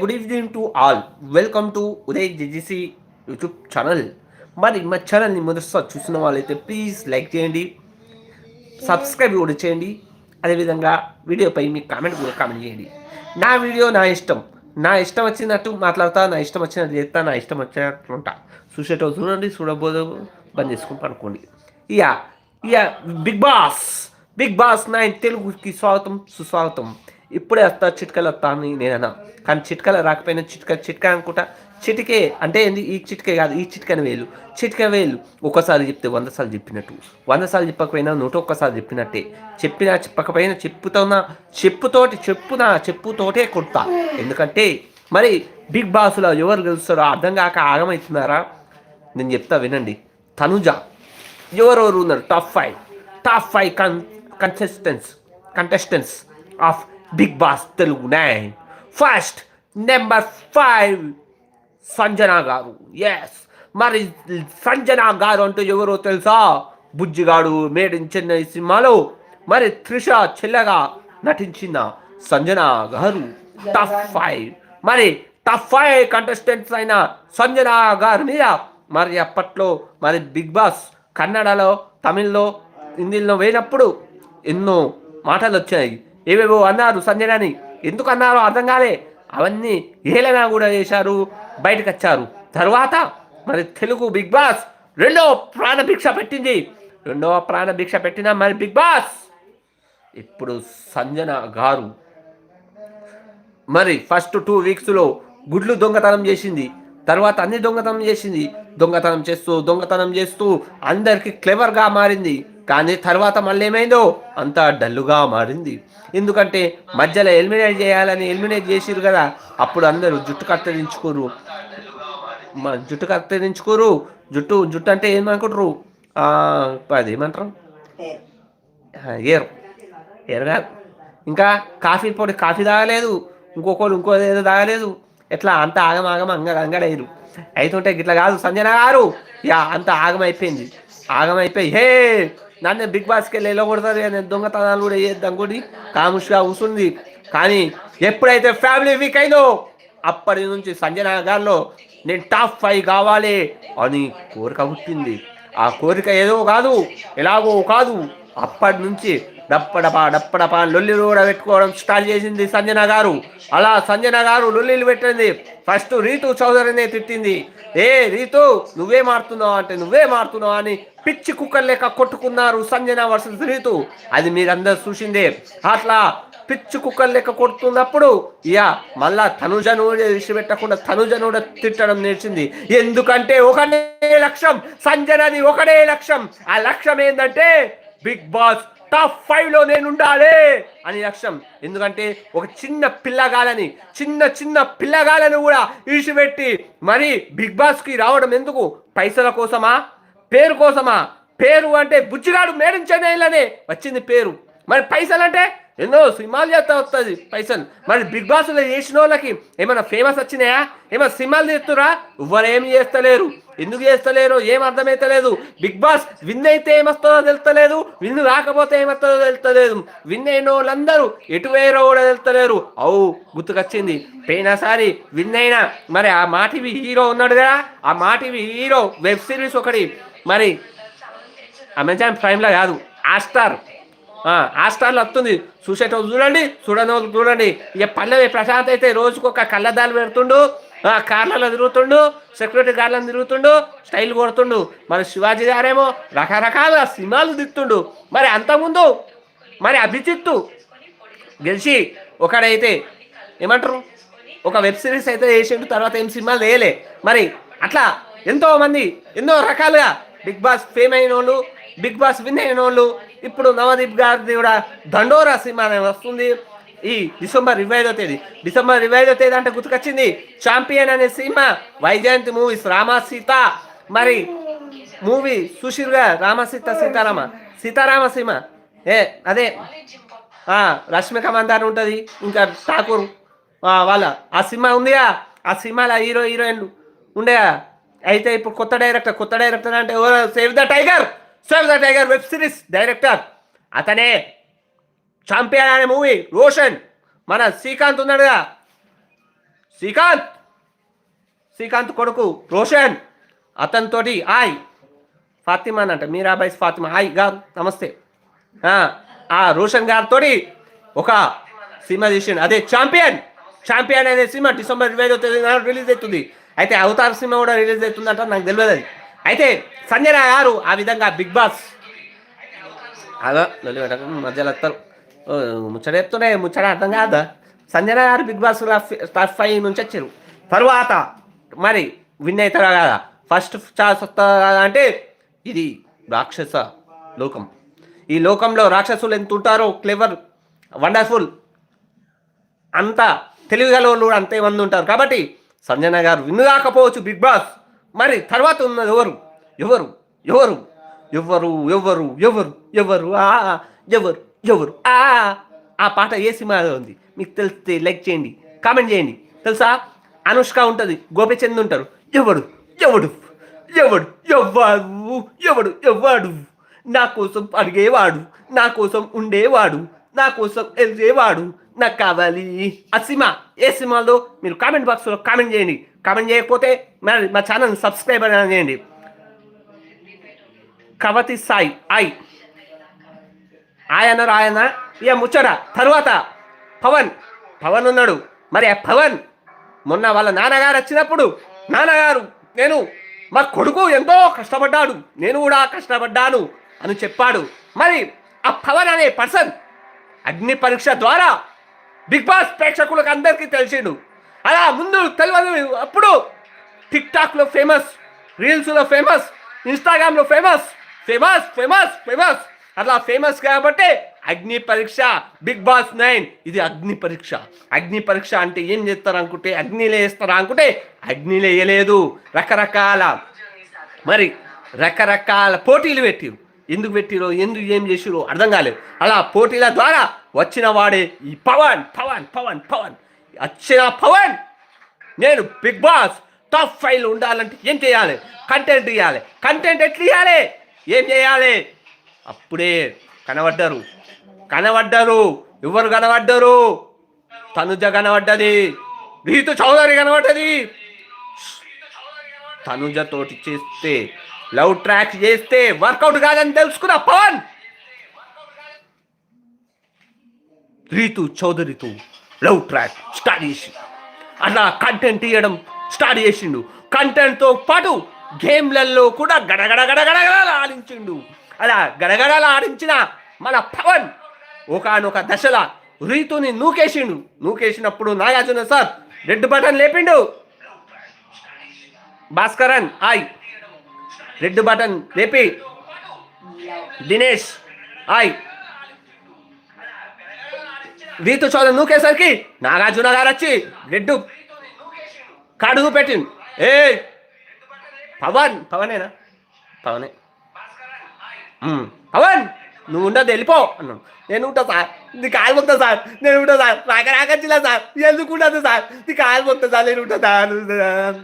Good evening to all welcome to Uday JGC YouTube channel మరి మా ఛానల్ని మొదటిసారి చూసిన వాళ్ళైతే ప్లీజ్ లైక్ చేయండి సబ్స్క్రైబ్ కూడా చేయండి. అదేవిధంగా వీడియోపై మీ కామెంట్ కూడా కామెంట్ చేయండి. నా వీడియో నా ఇష్టం. నా ఇష్టం వచ్చినట్టు మాట్లాడతా నా ఇష్టం వచ్చినట్టు చేస్తా నా ఇష్టం వచ్చినట్టు ఉంటా. చూసేటో చూడండి చూడబోదు బంద్ చేసుకుని పనుకోండి ఇక ఇక Bigg Boss Bigg Boss nine తెలుగుకి స్వాగతం సుస్వాగతం. ఇప్పుడే వస్తా చిట్కలు వస్తా అని నేనన్నా. కానీ చిట్కలు రాకపోయినా చిట్క చిట్క అనుకుంటా. చిటికే అంటే ఏంది? ఈ చిటికే కాదు ఈ చిట్కని వేలు. చిట్క వేలు. ఒకసారి చెప్తే వంద సార్లు చెప్పినట్టు. వంద సార్లు చెప్పకపోయినా నూట ఒక్కసారి చెప్పినట్టే. చెప్పినా చెప్పకపోయినా చెప్పుతున్నా చెప్పుతోటి చెప్పునా చెప్పుతోటే కొడతా. ఎందుకంటే మరి బిగ్ బాస్లో ఎవరు గెలుస్తారో అర్థం కాక ఆగమవుతున్నారా నేను చెప్తా వినండి. తనుజ. ఎవరెవరు ఉన్నారు? Top five top five con consistence contestants of Bigg Boss Telugu nine first number five Sanjana garu. Yes మరి సంజన గారు అంటే ఎవరో తెలుసా? బుజ్జిగాడు మేడ్ ఇన్ చెన్నై సినిమాలో. మరి త్రిష చెల్లగా నటించిన సంజన గారు. టఫ్ ఫైవ్ మరి టఫ్ ఫైవ్ కంటెస్టెంట్స్ అయిన సంజన గారి మీద మరి అప్పట్లో మరి బిగ్ బాస్ కన్నడలో తమిళ్ళో హిందీలో వేయినప్పుడు ఎన్నో మాటలు వచ్చాయి ఏవేవో అన్నారు సంజనని. ఎందుకు అన్నారో అర్థం కాలే. అవన్నీ ఏలనా కూడా చేశారు బయటకు వచ్చారు. తర్వాత మరి తెలుగు బిగ్ బాస్ రెండో ప్రాణభిక్ష పెట్టింది. రెండవ ప్రాణభిక్ష పెట్టిన మరి బిగ్ బాస్. ఇప్పుడు సంజన గారు మరి ఫస్ట్ టూ వీక్స్లో గుడ్లు దొంగతనం చేసింది. తర్వాత అన్ని దొంగతనం చేసింది. దొంగతనం చేస్తూ దొంగతనం చేస్తూ అందరికీ క్లెవర్గా మారింది. కానీ తర్వాత మళ్ళీ ఏమైందో అంతా డల్లుగా మారింది. ఎందుకంటే మధ్యలో ఎలిమినేట్ చేయాలని ఎలిమినేట్ చేసిరు కదా అప్పుడు అందరూ జుట్టు కత్తిరించుకోరు. జుట్టు కత్తిరించుకోరు. జుట్టు జుట్టు అంటే ఏమనుకుంటారు? అది ఏమంటారు ఏరు ఏరు కాదు. ఇంకా కాఫీ పొడి కాఫీ తాగలేదు. ఇంకొకరు ఇంకో ఏదో తాగలేదు. ఎట్లా? అంత ఆగం ఆగం అంగ అంగడయ్యారు అయితుంటే ఇట్లా కాదు. సంజన గారు యా అంత ఆగం అయిపోయింది ఆగం అయిపోయి హే! నన్ను బిగ్ బాస్కి వెళ్ళి వెళ్ళకూడదు నేను దొంగతనాలు కూడా చేద్దాం కూడా కాముష్గా కూర్చుంది కానీ ఎప్పుడైతే ఫ్యామిలీ వీక్ అయిందో అప్పటి నుంచి సంజన గారిలో నేను టాప్ ఫైవ్ కావాలి అని కోరిక పుట్టింది. ఆ కోరిక ఏదో కాదు ఎలాగో కాదు అప్పటి నుంచి డప్పడపా డప్పడపా లొల్లిలు కూడా పెట్టుకోవడం స్టార్ట్ చేసింది సంజన గారు. అలా సంజన గారు లొల్లిలు పెట్టింది. ఫస్ట్ రీతు చౌదరినే తిట్టింది. ఏ రీతు నువ్వే మారుతున్నావు అంటే నువ్వే మారుతున్నావు అని పిచ్చి కుక్కర్ లెక్క కొట్టుకున్నారు సంజన వర్సెస్ రీతు. అది మీరందరూ చూసిందే. అట్లా పిచ్చి కుక్కర్ లెక్క కొడుతున్నప్పుడు ఇక మళ్ళా తనుజను విడిచిపెట్టకుండా తనుజను తిట్టడం నేర్చింది. ఎందుకంటే ఒకటే లక్ష్యం సంజనది ఒకటే లక్ష్యం. ఆ లక్ష్యం ఏంటంటే బిగ్ బాస్ టాప్ ఫైవ్లో నేను ఉండాలి అని లక్ష్యం. ఎందుకంటే ఒక చిన్న పిల్లగాలని చిన్న చిన్న పిల్లగాలను కూడా ఈసిపెట్టి మరి బిగ్ బాస్కి రావడం ఎందుకు? పైసల కోసమా? పేరు కోసమా? పేరు అంటే బుజ్జిగాడు మేడం చెన్నైలోనే వచ్చింది పేరు. మరి పైసలు అంటే? ఎన్నో సినిమాలు చేస్తా వస్తుంది పైసలు. మరి బిగ్ బాస్లో చేసిన వాళ్ళకి ఏమైనా ఫేమస్ వచ్చినాయా? ఏమైనా సినిమాలు తీస్తురా ఎవరేమి చేస్తలేరు. ఎందుకు చేస్తలేరు ఏం అర్థమైతలేదు. బిగ్ బాస్ విన్ అయితే ఏమొస్తుందో తెలుస్తలేదు విన్ రాకపోతే ఏమొస్తుందో తెలుస్తలేదు. విన్ అయిన వాళ్ళందరూ ఎటు వేరో కూడా తెలుస్తలేరు. అవు గుర్తుకొచ్చింది. పోయినసారి విన్ అయినా మరి ఆ మాటివి హీరో ఉన్నాడు కదా ఆ మాటివి హీరో వెబ్ సిరీస్ ఒకటి. మరి అమెజాన్ ప్రైమ్లో కాదు ఆస్టార్ ఆస్టార్లు వస్తుంది. చూసేటోళ్ళు చూడండి చూడని చూడండి. ఇక పల్లవి ప్రశాంత్ అయితే రోజుకొక కళ్ళదాలు పెడుతుండు. కార్లలో తిరుగుతుండు సెక్యూరిటీ గార్లను తిరుగుతుండు స్టైల్ కొడుతుండు. మరి శివాజీ గారేమో రకరకాల సినిమాలు దిక్తుండు మరి అంతకుముందు మరి అభిజిత్తు గెలిచి ఒకడైతే ఏమంటారు? ఒక వెబ్ సిరీస్ అయితే వేసిండు తర్వాత ఏం సినిమాలు వేయలే మరి అట్లా ఎంతో మంది ఎన్నో రకాలుగా బిగ్ బాస్ ఫేమ్ అయిన వాళ్ళు బిగ్ బాస్ విన్ అయిన వాళ్ళు ఇప్పుడు నవదీప్ గారిది కూడా దండోరా సినిమా వస్తుంది. ఈ డిసెంబర్ ఇరవై ఐదో తేదీ. డిసెంబర్ ఇరవై ఐదో తేదీ అంటే గుర్తుకొచ్చింది. ఛాంపియన్ అనే సినిమా వైజయంతి మూవీస్ రామసీత. మరి మూవీ సుశీర్గా రామసీత సీతారామ. సీతారామ సినిమా. ఏ అదే. రష్మిక మందార్ ఉంటుంది. ఇంకా ఠాకూర్. వాళ్ళ. ఆ సినిమా ఉందిగా. ఆ సినిమాలో హీరో హీరోయిన్లు ఉండేగా. అయితే ఇప్పుడు కొత్త డైరెక్టర్ కొత్త డైరెక్టర్ అంటే save the tiger. Save the tiger web series director. అతనే. ఛాంపియన్ అనే మూవీ. రోషన్ మన శ్రీకాంత్ ఉన్నాడుగా శ్రీకాంత్! శ్రీకాంత్ కొడుకు రోషన్! అతనితోటి హాయ్! ఫాతిమా అంట. మీరాబాయి ఫాతిమా. హాయ్ గారు నమస్తే. ఆ, ఆ రోషన్ గారితో ఒక సినిమా తీసిండు. అదే ఛాంపియన్! ఛాంపియన్ అనే సినిమా డిసెంబర్ ఇరవై ఐదో తేదీ రిలీజ్ అవుతుంది. అయితే అవతార్ సినిమా కూడా రిలీజ్ అవుతుందంట నాకు తెలియదు అది. అయితే సంజయ్ గారు ఆ విధంగా బిగ్ బాస్. అదో మధ్యలో వస్తారు. ముచ్చట చెప్తుండే ముచ్చట అర్థం కాదా సంజన గారు బిగ్ బాస్ టాప్ ఫైవ్ నుంచి వచ్చారు తర్వాత మరి విన్ అవుతారా కదా? ఫస్ట్ ఛాన్స్ వస్తుందా అంటే ఇది రాక్షస లోకం. ఈ లోకంలో రాక్షసులు ఎంత ఉంటారో క్లెవర్ వండర్ఫుల్ అంత తెలివిగల వాళ్ళు అంతే మంది ఉంటారు. కాబట్టి సంజన గారు విన్ను కాకపోవచ్చు బిగ్ బాస్ మరి తర్వాత ఉన్నది ఎవరు? ఎవరు? ఎవరు? ఎవరు? ఎవరు? ఎవరు? ఎవరు? ఆ ఎవరు? ఎవరు ఆ ఆ పాట ఏ సినిమాలో ఉంది? మీకు తెలిస్తే లైక్ చేయండి కామెంట్ చేయండి. తెలుసా? అనుష్క ఉంటుంది గోపిచంద్ ఉంటారు. ఎవడు? ఎవడు? ఎవడు? ఎవ్వడు ఎవడు? ఎవ్వడు? నా కోసం అడిగేవాడు నా కోసం ఉండేవాడు నా కోసం వెళ్ళేవాడు నాకు కావాలి. ఆ సినిమా ఏ సినిమాలో? మీరు కామెంట్ బాక్స్లో కామెంట్ చేయండి. కామెంట్ చేయకపోతే మరి మా ఛానల్ సబ్స్క్రైబ్ అని చేయండి. కవతి సాయి ఐ. ఆయన రాయన ఇక ముచ్చట. తరువాత పవన్. పవన్ ఉన్నాడు. మరి పవన్ మొన్న వాళ్ళ నాన్నగారు వచ్చినప్పుడు నాన్నగారు నేను మా కొడుకు ఎంతో కష్టపడ్డాడు. నేను కూడా కష్టపడ్డాను అని చెప్పాడు. మరి ఆ పవన్ అనే పర్సన్ అగ్ని పరీక్ష ద్వారా బిగ్ బాస్ ప్రేక్షకులకు అందరికీ తెలిసిండు. అలా ముందు తెలియదు అప్పుడు టిక్ టాక్లో ఫేమస్ రీల్స్లో ఫేమస్ ఇన్స్టాగ్రామ్లో ఫేమస్ ఫేమస్ ఫేమస్ ఫేమస్ అట్లా ఫేమస్ కాబట్టి అగ్ని పరీక్ష బిగ్ బాస్ నైన్ ఇది అగ్ని పరీక్ష. అగ్ని పరీక్ష అంటే ఏం చేస్తారు అనుకుంటే అగ్నిలే వేస్తారా అనుకుంటే అగ్నిలే వేయలేదు. రకరకాల. మరి రకరకాల పోటీలు పెట్టిరు. ఎందుకు పెట్టిరో ఎందుకు ఏం చేసిరో అర్థం కాలేదు. అలా పోటీల ద్వారా వచ్చిన వాడే ఈ పవన్ పవన్ పవన్ పవన్. వచ్చిన పవన్ నేను బిగ్ బాస్ టాప్ ఫైవ్ ఉండాలంటే ఏం చేయాలి? కంటెంట్ ఇవ్వాలి కంటెంట్ ఎట్లా ఇవ్వాలి ఏం చేయాలి? అప్పుడే కనబడ్డారు. కనబడ్డారు. ఎవరు కనబడ్డారు? తనుజ కనబడ్డది. రీతు చౌదరి కనబడ్డది. తనుజతోటి చేస్తే లవ్ ట్రాక్ చేస్తే వర్కౌట్ కాదని తెలుసుకున్న పవన్! రీతు చౌదరితో లవ్ ట్రాక్ స్టార్ట్ చేసి అలా కంటెంట్ ఇవ్వడం స్టార్ట్ చేసిండు. కంటెంట్తో పాటు గేమ్లలో కూడా గడగడ గడగడ ఆడించిండు. అలా గడగడలాడించిన మన పవన్ ఒకనొక దశల రీతుని నూకేసిండు. నూకేసినప్పుడు నాగార్జున సార్ రెడ్ బటన్ లేపిండు. భాస్కరన్ హాయ్ రెడ్ బటన్ లేపి. దినేష్ ఆయ్. రీతు చౌదరి నూకేసరికి నాగార్జున గారు వచ్చి రెడ్డు కడుగు పెట్టిండు. ఏ పవన్ పవనేనా? పవనే. పవన్ నువ్వు ఉండదు వెళ్ళిపో అన్నాడు. నేను ఉంటా సార్. నీ కాలు పోతా సార్. నేను ఉంటా సార్. రాక రాకచ్చిలా సార్? ఎందుకు ఉండదు సార్? నీ కాలు పోతా సార్. నేను ఉంటా సార్.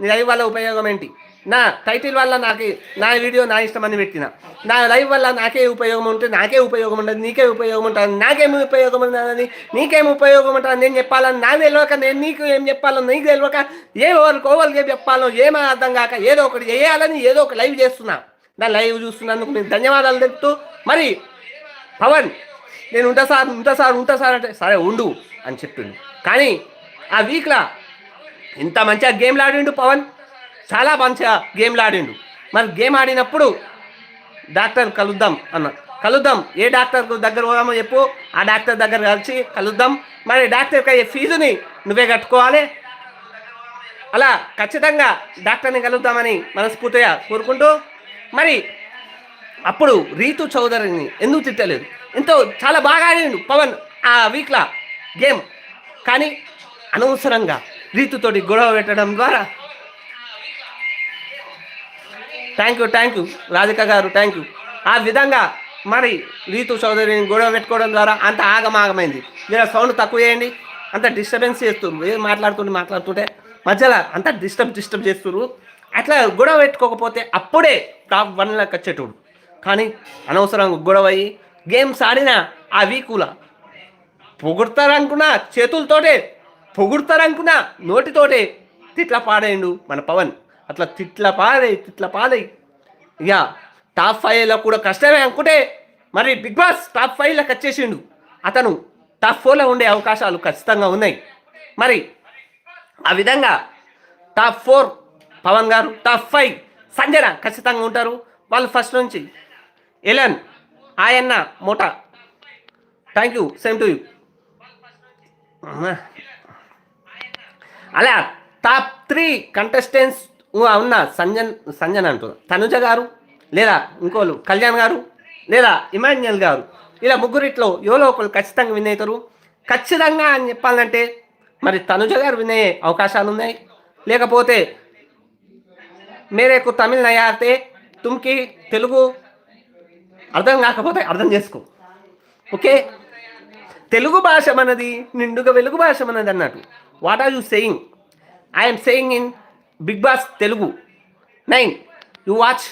నీ లైవ్ వల్ల ఉపయోగం ఏంటి? నా టైటిల్ వల్ల నాకు నా వీడియో నా ఇష్టం అని పెట్టిన. నా లైవ్ వల్ల నాకే ఉపయోగం ఉంటే నాకే ఉపయోగం ఉండదు నీకే ఉపయోగం ఉంటుంది నాకేమి ఉపయోగం ఉండదని నీకేం ఉపయోగం ఉంటుంది నేను చెప్పాలని నా తెలియక నేను నీకు ఏం చెప్పాలో నీకు తెలియక ఏ ఎవరికి ఎవరికి చెప్పాలో ఏమీ అర్థం కాక ఏదో ఒకటి చేయాలని ఏదో ఒక లైవ్ చేస్తున్నా. నా లైవ్ చూస్తున్నందుకు నేను ధన్యవాదాలు తెలుపుతూ మరి పవన్ నేను ఉంటా సార్ ఉంటా సార్ ఉంటా సార్ అంటే సరే ఉండు అని చెప్పిండు. కానీ ఆ వీక్లా ఇంత మంచిగా గేమ్లు ఆడిండు పవన్. చాలా మంచిగా గేమ్లు ఆడిండు. మరి గేమ్ ఆడినప్పుడు డాక్టర్ కలుద్దాం అన్న. కలుద్దాం. ఏ డాక్టర్ దగ్గర పోదామో చెప్పు. ఆ డాక్టర్ దగ్గర కలిసి కలుద్దాం. మరి డాక్టర్ అయ్యే ఫీజుని నువ్వే కట్టుకోవాలి. అలా ఖచ్చితంగా డాక్టర్ని కలుద్దామని మనస్ఫూర్తిగా కోరుకుంటూ మరి అప్పుడు రీతు చౌదరిని ఎందుకు తిట్టలేదు? ఎంతో చాలా బాగా ఆడిండు పవన్ ఆ వీక్లా గేమ్. కానీ అనవసరంగా రీతుతోటి గొడవ పెట్టడం ద్వారా thank you thank you Radhika గారు థ్యాంక్ యూ ఆ విధంగా మరి రీతు చౌదరిని గొడవ పెట్టుకోవడం ద్వారా అంత ఆగమాగమైంది. మీరు సౌండ్ తక్కువ చేయండి. అంత డిస్టర్బెన్స్ చేస్తున్నారు ఏం మాట్లాడుతుంటే మాట్లాడుతుంటే మధ్యలో అంత డిస్టర్బ్ డిస్టర్బ్ చేస్తున్నారు అట్లా గొడవ పెట్టుకోకపోతే అప్పుడే టాప్ వన్లోకి వచ్చేటోడు. కానీ అనవసరంగా గొడవ అయ్యి గేమ్స్ ఆడిన ఆ వీకుల పొగుడతారనుకున్నా చేతులతోటే పొగుడతారనుకున్నా నోటితోటే తిట్ల పాడేయండు మన పవన్. అట్లా తిట్ల పాడే తిట్ల పాడై. ఇక టాప్ ఫైవ్లో కూడా కష్టమే అనుకుంటే మరి బిగ్ బాస్ టాప్ ఫైవ్లోకి వచ్చేసిండు. అతను టాప్ ఫోర్లో ఉండే అవకాశాలు ఖచ్చితంగా ఉన్నాయి. మరి ఆ విధంగా టాప్ ఫోర్ పవన్ గారు టాప్ ఫైవ్ సంజన ఖచ్చితంగా ఉంటారు. వాళ్ళు ఫస్ట్ నుంచి. ఎలన్ ఆయన్న మోటా. Thank you same to you అలా టాప్ త్రీ కంటెస్టెంట్స్ ఉన్న సంజన్ సంజన్ అంటారు తనుజ గారు లేదా ఇంకోళ్ళు కళ్యాణ్ గారు లేదా ఇమాన్యుయల్ గారు. ఇలా ముగ్గురిట్లో ఎవరో ఒకరు ఖచ్చితంగా విన్ అవుతారు. ఖచ్చితంగా అని చెప్పాలంటే మరి తనుజ గారు విన్ అయ్యే అవకాశాలు ఉన్నాయి. లేకపోతే మేరేకు తమిళ్ నయాతే తుమ్కి తెలుగు అర్థం కాకపోతే అర్థం చేసుకో ఓకే తెలుగు భాష మనది నిండుగా వెలుగు భాష మనది అన్నట్టు what are you saying I'm saying in Bigg Boss Telugu nine you watch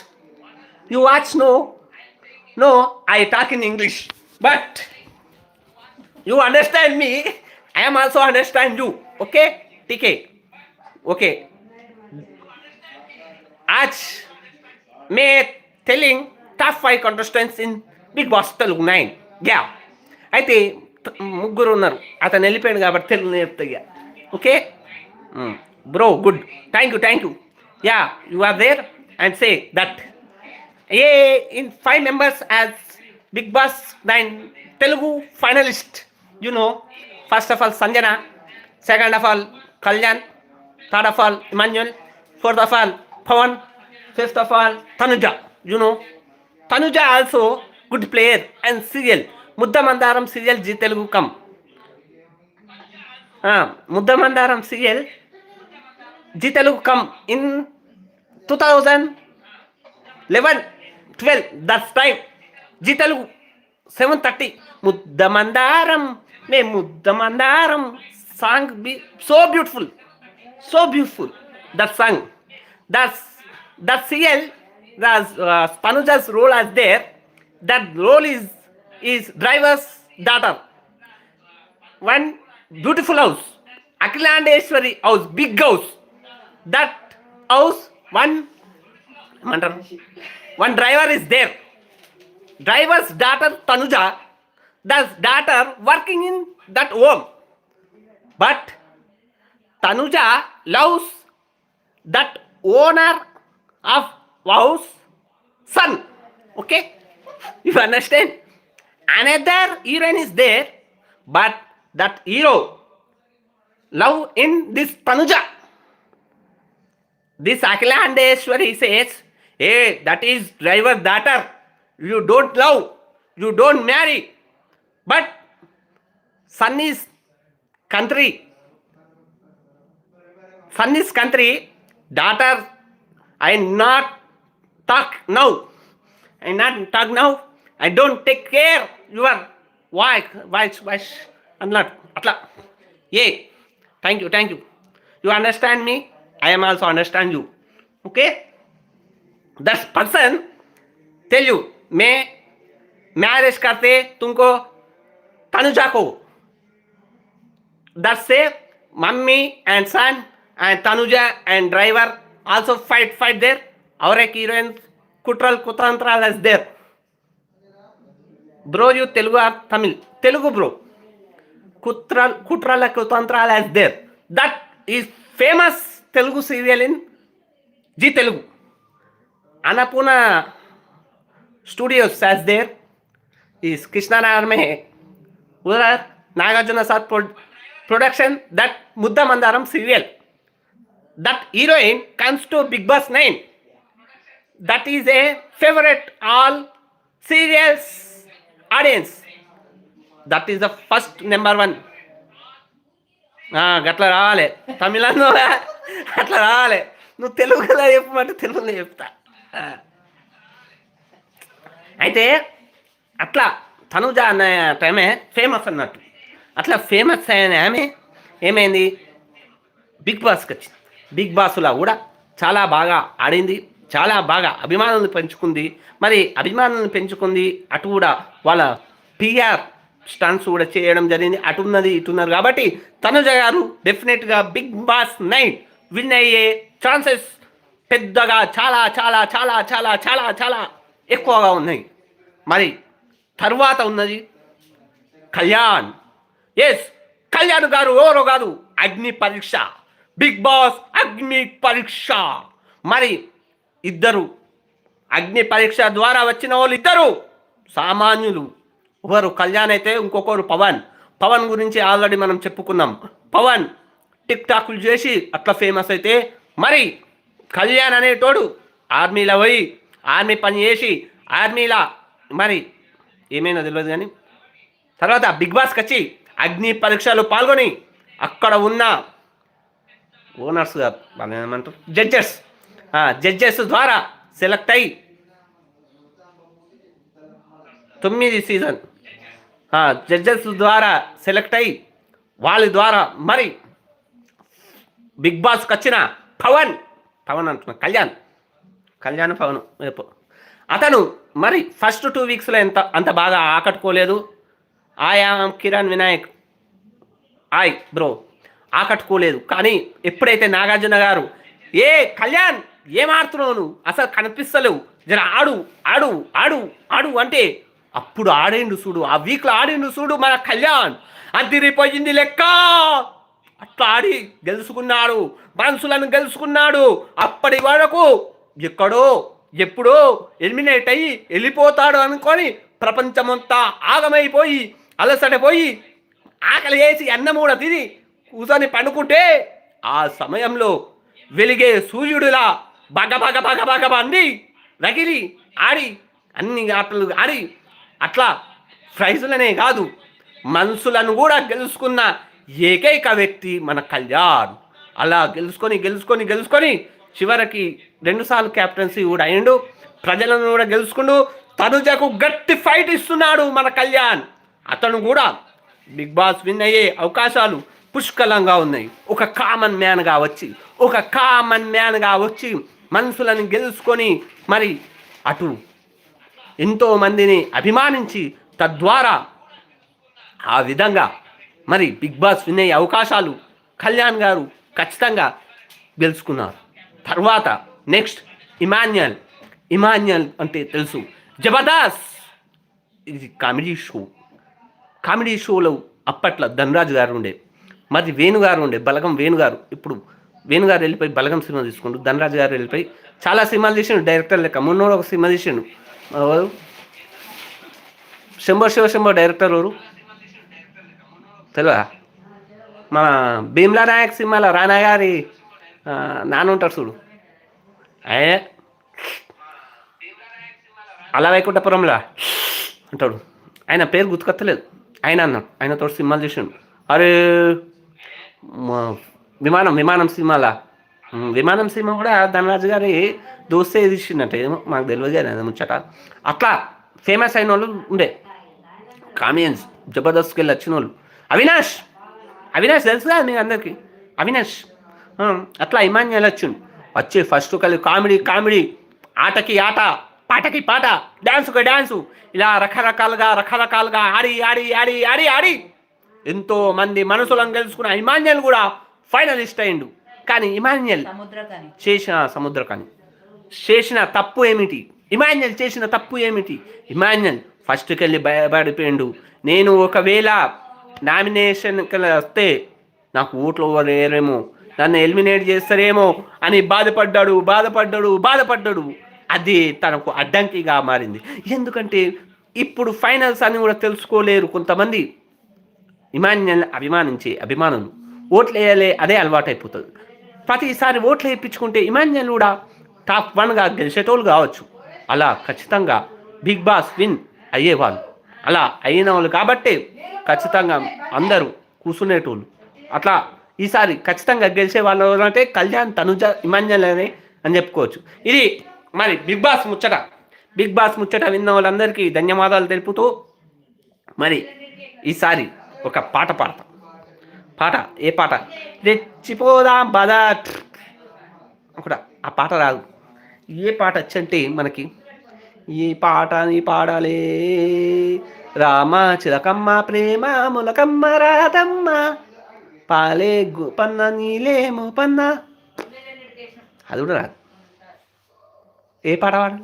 you watch no no I talk in English but you understand me I'm also understand you okay TK okay आज me telling top five contestants in Bigg Boss Telugu nine ya అయితే ముగ్గురు ఉన్నారు అతను వెళ్ళిపోయాడు కాబట్టి Telugu నేర్పుతా okay bro good thank you thank you ya you are there and say that A in five members as Bigg Boss nine Telugu finalist you know first of all Sanjana second of all Kalyan third of all Emmanuel fourth of all Pawan, first of all, Tanuja, you know. Tanuja also good player and serial. Muddamandaram serial G Telugu come. Ah, Muddamandaram serial G come in 2011, 12, that's time. G 730. Muddamandaram, me Muddamandaram song be so beautiful. So beautiful, that song. That's the CL, that's uh, Spanuja's role as there, that role is, is driver's daughter. One beautiful house, Akilandeshwari house, big house. That house, one, one driver is there. Driver's daughter Tanuja, That daughter working in that home. But Tanuja loves that owner of Wow's son. Okay? You understand? Another Iran is there, but that hero love in this Tanuja. This Akila he says, Hey, that is driver daughter. You don't love, you don't marry. But son is country. Son is country. Daughter, I not talk now. I not talk now. I don't take care your wife, wife, wife. I'm not. Atla. Yay. Thank you, thank you. You understand me? I am also understand you. Okay? That person tell you, मैं marriage करते तुमको तनुजा को that say mummy and son and Tanuja and driver also fight fight there. Aurek heroines Kutral Kutantral is there. Bro, you Telugu or Tamil? Telugu bro. Kutral Kutral Kutantral is there. That is famous Telugu serial in G Telugu. Annapurna Studios as there. Is Krishna Nagar में है उधर नागार्जुन साथ production that मुद्दा Mandaram serial that heroine comes to big boss 9 that is a favorite all serials audience. That is the first number one. ఆ, గట్లా రావాలి. తమిళంలో అట్లా రావాలి. నువ్వు తెలుగులో చెప్పమంటే తెలుగులో చెప్తా. అయితే అట్లా తనుజ అన్న టైమే ఫేమస్ అన్నట్టు. అట్లా ఫేమస్ అయిన ఆమె ఏమైంది? బిగ్ బాస్కి వచ్చింది. బిగ్ బాస్లో కూడా చాలా బాగా ఆడింది చాలా బాగా అభిమానులను పెంచుకుంది. మరి అభిమానులను పెంచుకుంది అటు కూడా వాళ్ళ పిఆర్ స్టన్స్ కూడా చేయడం జరిగింది. అటున్నది ఇటున్నారు కాబట్టి తనుజ గారు డెఫినెట్గా బిగ్ బాస్ నైట్ విన్ అయ్యే ఛాన్సెస్ పెద్దగా చాలా చాలా చాలా చాలా చాలా చాలా ఎక్కువగా ఉన్నాయి. మరి తర్వాత ఉన్నది కళ్యాణ్. ఎస్ కళ్యాణ్ గారు ఎవరో కాదు అగ్ని పరీక్ష. బిగ్ బాస్ అగ్ని పరీక్ష. మరి ఇద్దరు అగ్ని పరీక్ష ద్వారా వచ్చిన వాళ్ళు ఇద్దరు సామాన్యులు. ఒకరు కళ్యాణ్ అయితే ఇంకొకరు పవన్. పవన్ గురించి ఆల్రెడీ మనం చెప్పుకున్నాం. పవన్ టిక్ టాక్లు చేసి అట్లా ఫేమస్ అయితే మరి కళ్యాణ్ అనేటోడు ఆర్మీలో పోయి ఆర్మీ పని చేసి ఆర్మీలా మరి ఏమైనా తెలియదు కానీ తర్వాత బిగ్ బాస్కి వచ్చి అగ్ని పరీక్షలో పాల్గొని అక్కడ ఉన్న ఓనర్స్ కాదు వాళ్ళు ఏమంటారు? జడ్జెస్ జడ్జెస్ ద్వారా సెలెక్ట్ అయ్యి తొమ్మిది సీజన్ జడ్జెస్ ద్వారా సెలెక్ట్ అయ్యి వాళ్ళ ద్వారా మరి బిగ్ బాస్కి వచ్చిన పవన్ పవన్ అంటున్నా కళ్యాణ్ కళ్యాణ్ పవన్ రేపు. అతను మరి ఫస్ట్ టూ వీక్స్లో ఎంత అంత బాగా ఆకట్టుకోలేదు. ఆయా కిరణ్ వినాయక్ ఆయ్ బ్రో ఆకట్టుకోలేదు. కానీ ఎప్పుడైతే నాగార్జున గారు ఏ కళ్యాణ్ ఏం ఆడుతున్నావు నువ్వు? అసలు కనిపిస్తలేవు. జర ఆడు ఆడు ఆడు ఆడు అంటే అప్పుడు ఆడిండు చూడు ఆ వీక్లో ఆడిండు చూడు మన కళ్యాణ్. అదిరిపోయింది లెక్క. అట్లా ఆడి గెలుచుకున్నాడు మనసులను గెలుచుకున్నాడు అప్పటి వరకు ఎక్కడో ఎప్పుడో ఎలిమినేట్ అయ్యి వెళ్ళిపోతాడు అనుకొని ప్రపంచమంతా ఆగమైపోయి అలసటపోయి ఆకలి వేసి అన్నం కూడా తిని కూసని పండుకుంటే ఆ సమయంలో వెలిగే సూర్యుడిలా బగ బగ బగ బగ అంది. రగిలి ఆడి అన్ని ఆటలు ఆడి. అట్లా ప్రైజులనే కాదు మనసులను కూడా గెలుచుకున్న ఏకైక వ్యక్తి మన కళ్యాణ్. అలా గెలుచుకొని గెలుచుకొని గెలుచుకొని చివరికి రెండుసార్లు క్యాప్టెన్సీ కూడా అయిండు ప్రజలను కూడా గెలుచుకుండు. తనుజకు గట్టి ఫైట్ ఇస్తున్నాడు మన కళ్యాణ్. అతను కూడా బిగ్ బాస్ విన్ అయ్యే అవకాశాలు పుష్కలంగా ఉన్నాయి. ఒక కామన్ మ్యాన్గా వచ్చి ఒక కామన్ మ్యాన్గా వచ్చి మనుషులను గెలుచుకొని మరి అటు ఎంతోమందిని అభిమానించి తద్వారా ఆ విధంగా మరి బిగ్ బాస్ వినే అవకాశాలు కళ్యాణ్ గారు ఖచ్చితంగా గెలుచుకున్నారు. తర్వాత నెక్స్ట్ ఇమాన్యుయల్. ఇమాన్యుయల్ అంటే తెలుసు. జబర్దస్త్! ఇది కామెడీ షో. కామెడీ షోలో అప్పట్లో ధనరాజు గారు ఉండే మరి వేణుగారు ఉండే బలగం వేణుగారు. ఇప్పుడు వేణుగారు వెళ్ళిపోయి బలగం సినిమా తీసుకుంటూ ధనరాజు గారు వెళ్ళిపోయి చాలా సినిమాలు తీసిండు డైరెక్టర్ లెక్క. మొన్నోడు ఒక సినిమా తీసిండు. శంభో శివ శంభో డైరెక్టర్ ఎవరు? తెలియదా మన భీమ్లా నాయక్ సినిమాలో రానా గారి నాన్న ఉంటాడు చూడు. అయ్యే అలా వైకుంఠపురంలో? అంటాడు. ఆయన పేరు గుర్తుకొత్తలేదు ఆయన అన్నాడు. ఆయనతో సినిమాలు చేసిండు అరే! విమానం విమానం సినిమాలా విమానం సినిమా కూడా ధనరాజు గారి దోస్తే తీసిండట. ఏమో మాకు తెలియదు కానీ అది ముచ్చట. అట్లా ఫేమస్ అయిన వాళ్ళు ఉండే. కామియన్స్ జబర్దస్త్కి వెళ్ళి వచ్చిన వాళ్ళు అవినాష్! అవినాష్ తెలుసు కదా మీకు అందరికీ? అవినాష్! అట్లా ఇమాన్యుల్ వచ్చిండు. వచ్చి ఫస్ట్ కలిసి కామెడీ కామెడీ. ఆటకి ఆట పాటకి పాట. డ్యాన్సుకి డ్యాన్సు ఇలా రకరకాలుగా రకరకాలుగా ఆడి ఆడి ఆడి ఆడి ఆడి. ఎంతో మంది మనసులను గెలుచుకున్న ఇమాన్యుల్ కూడా ఫైనలిస్ట్ అయిండు కానీ ఇమాన్యుల్ చేసిన సముద్రకాని. చేసిన తప్పు ఏమిటి? ఇమాన్యుల్ చేసిన తప్పు ఏమిటి? ఇమాన్యుల్ ఫస్ట్కి వెళ్ళి భయపడిపోయిండు. నేను ఒకవేళ నామినేషన్ వస్తే నాకు ఓట్లు వేరేమో నన్ను ఎలిమినేట్ చేస్తారేమో అని బాధపడ్డాడు బాధపడ్డాడు బాధపడ్డాడు. అది తనకు అడ్డంకిగా మారింది. ఎందుకంటే ఇప్పుడు ఫైనల్స్ అని కూడా తెలుసుకోలేరు కొంతమంది. ఇమాన్యుల్ అభిమానించే అభిమానం ఓట్లు వేయాలి అదే అలవాటు అయిపోతుంది ప్రతిసారి ఓట్లు వేయించుకుంటే ఇమాన్యుల్ కూడా టాప్ వన్గా గెలిచేటోళ్ళు కావచ్చు. అలా ఖచ్చితంగా బిగ్ బాస్ విన్ అయ్యేవాళ్ళు. అలా అయిన వాళ్ళు కాబట్టే ఖచ్చితంగా అందరూ కూర్చునేటోళ్ళు అట్లా ఈసారి ఖచ్చితంగా గెలిచే వాళ్ళు అంటే కళ్యాణ్ తనుజ ఇమాన్యుల్ అని అని చెప్పుకోవచ్చు. ఇది మరి బిగ్ బాస్ ముచ్చట. బిగ్ బాస్ ముచ్చట విన్న వాళ్ళందరికీ ధన్యవాదాలు తెలుపుతూ మరి ఈసారి ఒక పాట పాడతాం. పాట? ఏ పాట? రెచ్చిపోదాం బాధ. ఒకట ఆ పాట రాదు. ఏ పాట వచ్చంటే మనకి ఈ పాట పాడాలే. పాడాలి రామ చిలకమ్మ ప్రేమ ములకమ్మ రాధమ్మ. పాలే పన్న నీలేమో పన్న అది కూడా రాదు. ఏ పాట పాడాలి?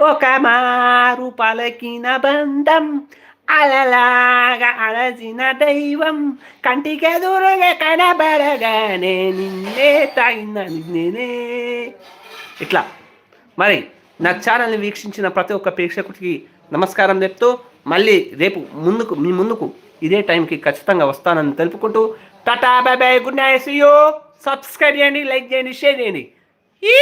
ఒక మారు పలకిన బంధం అలలాగా అలసిన దైవం కంటికెదురుగా కనబడగానే నిన్నే తాగిన నేనే ఇట్లా. మరి నా ఛానల్ని వీక్షించిన ప్రతి ఒక్క ప్రేక్షకుడికి నమస్కారం చెప్తూ మళ్ళీ రేపు ముందుకు మీ ముందుకు ఇదే టైంకి ఖచ్చితంగా వస్తానని తెలుపుకుంటూ tata bye bye good night subscribe చేయండి లైక్ చేయండి షేర్ చేయండి. ఈ